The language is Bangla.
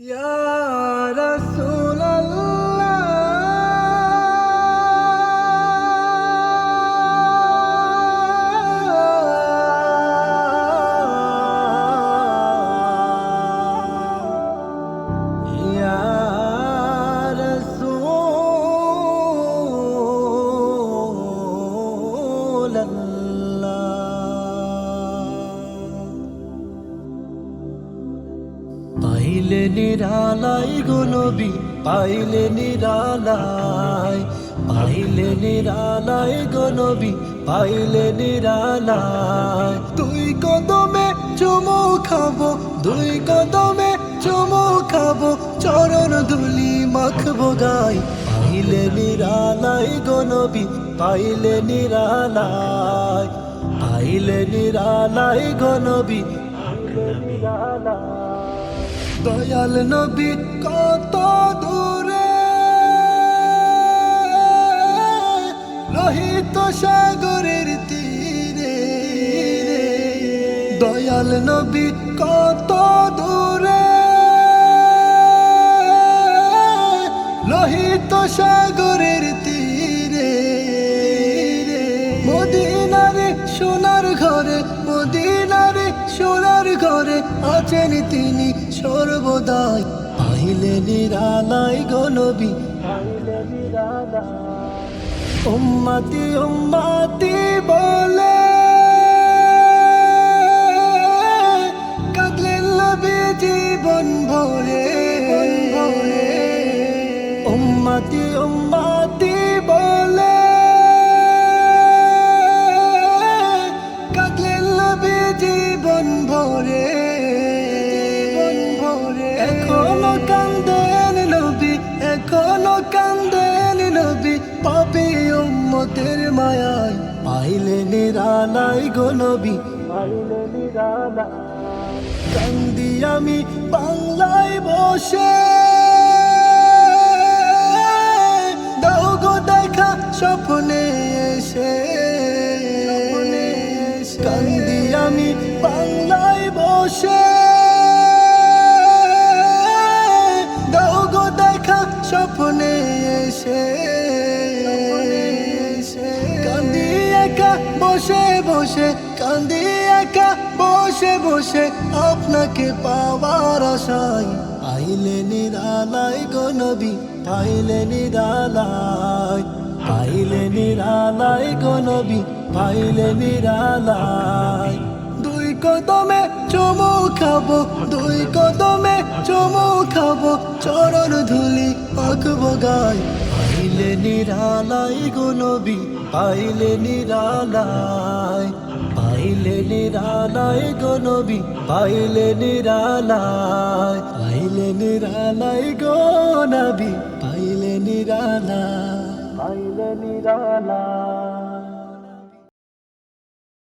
Ya Resul. পাইলে নিরালাই গো নবী, পাইলে নিরালাই পাইলে নিরালাই গো নবী, পাইলে নিরালাই দুই কদমে চুমু খাব, দুই কদমে চুমু খাব, চরণ ধুলি মাখবো গাই। পাইলে নিরালাই গো নবী, পাইলে নিরালাই পাইলে নিরালাই গো নবী দয়াল নবী কত দূরে? রহিত সাগরের তীরে। দয়াল নবী কত দূরে? লোহিত সাগরের ঘরে আছেন তিনি সর্বদাই। পাইলে নিরালাই গনবী উম্মতি উম্মতি বলে, কাঁদলেন নবী জীবন ভরে। উম্মতি নবী জীবন ভরে। এখনও কান্দেন নবী, এখনও কান্দেন নবী, পাপি উম্মতের মায়ায়। পাইলে নিরালাই গো নবী। পাইলে নিরালাই। কান্দি আমি বাংলায় বসে। দেখা স্বপ্নে এসে। বসে দাও গো দেখা স্বপ্নে এসে কান্দি একা বসে বসে কান্দি একা বসে বসে আপনাকে পাওয়ার আশায়। পাইলে নিরালাই গো নবী পাইলে নিরালাই পাইলে নিরালাই গো নবী পাইলে নিরালাই দুই কদমে চমু খাব, দুই কদমে চমু খাব, চরণ ধুলি আঁকবো গায়। পাইলে নিরালাই গো নবী, পাইলে নিরালাই। পাইলে নিরালাই গো নবী, পাইলে নিরালাই। পাইলে নিরালাই গো নবী, পাইলে নিরালাই। পাইলে নিরালাই।